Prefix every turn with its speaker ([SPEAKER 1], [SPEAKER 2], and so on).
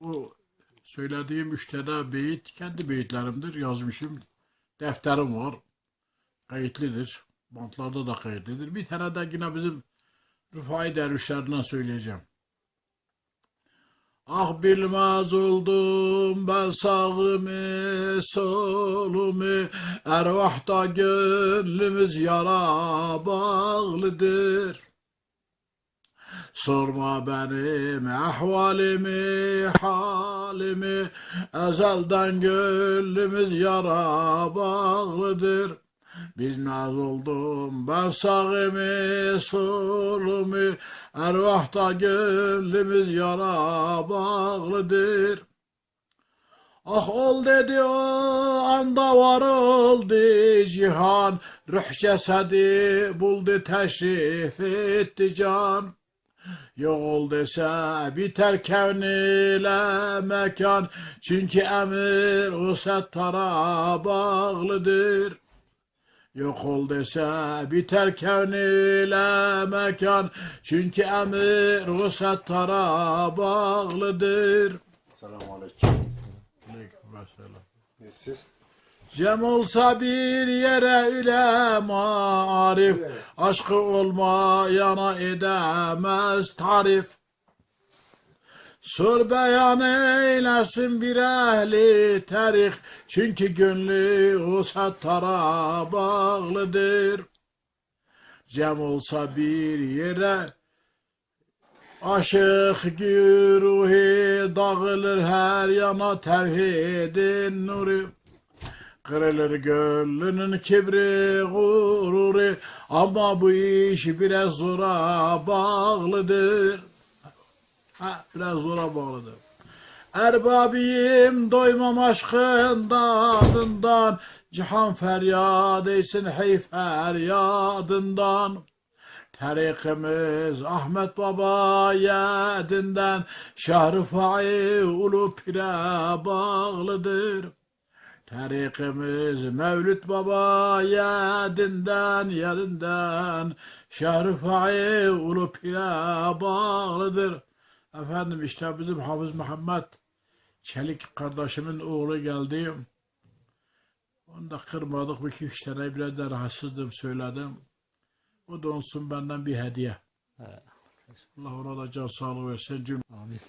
[SPEAKER 1] Bu söylediğim üç tane beyit kendi beyitlerimdir. Yazmışım. Defterim var. Kayıtlıdır. Bantlarda da kayıtlıdır. Bir tane de yine bizim Rıfai dervişlerinden söyleyeceğim. Ah bilmez oldum ben sağımı solumu Ervahta gönlümüz yara bağlıdır Sorma benim ahvalimi halimi. Ezelden gönlümüz yara bağlıdır. Bilmez oldum ben sağımı solumu. Ervahta gönlümüz yara bağlıdır. Ah ol dedi o anda var oldu cihan. Ruh cesedi buldu teşrif etti can Yok ol dese biter kevn ile mekan Çünkü emir o settara bağlıdır Yok ol dese biter kevn ile mekan Çünkü emir o settara bağlıdır
[SPEAKER 2] Selamun aleyküm.
[SPEAKER 1] Aleykümselam.
[SPEAKER 2] Siz?
[SPEAKER 1] Cem olsa bir yere üle marif. Aşkı olmayana edemez tarif. Sor beyan eylesin bir ehli tarih Çünkü gönlü o sattara bağlıdır. Cem olsa bir yere Aşık güruhi dağılır her yana tevhidin nuru Kırılır gönlünün kibri gururu. Ama bu iş biraz zora bağlıdır. Ha, biraz zora bağlıdır. Erbabiyim doymam aşkın dadından. Cihan feryat etsin hey feryadından. Tarikimiz Ahmet Baba yedinden Şahrifai ulu pire bağlıdır Tarikimiz Mevlüt Baba yedinden yedinden Şahrifai ulu pire bağlıdır Efendim işte bizim Hafız Muhammed Çelik kardeşimin oğlu geldi. Onu da kırmadık. Bir iki üç tane biraz da rahatsızdım söyledim. O da olsun benden bir hediye. Allah ona da can sağlığı versin. Cüm-
[SPEAKER 3] Amin.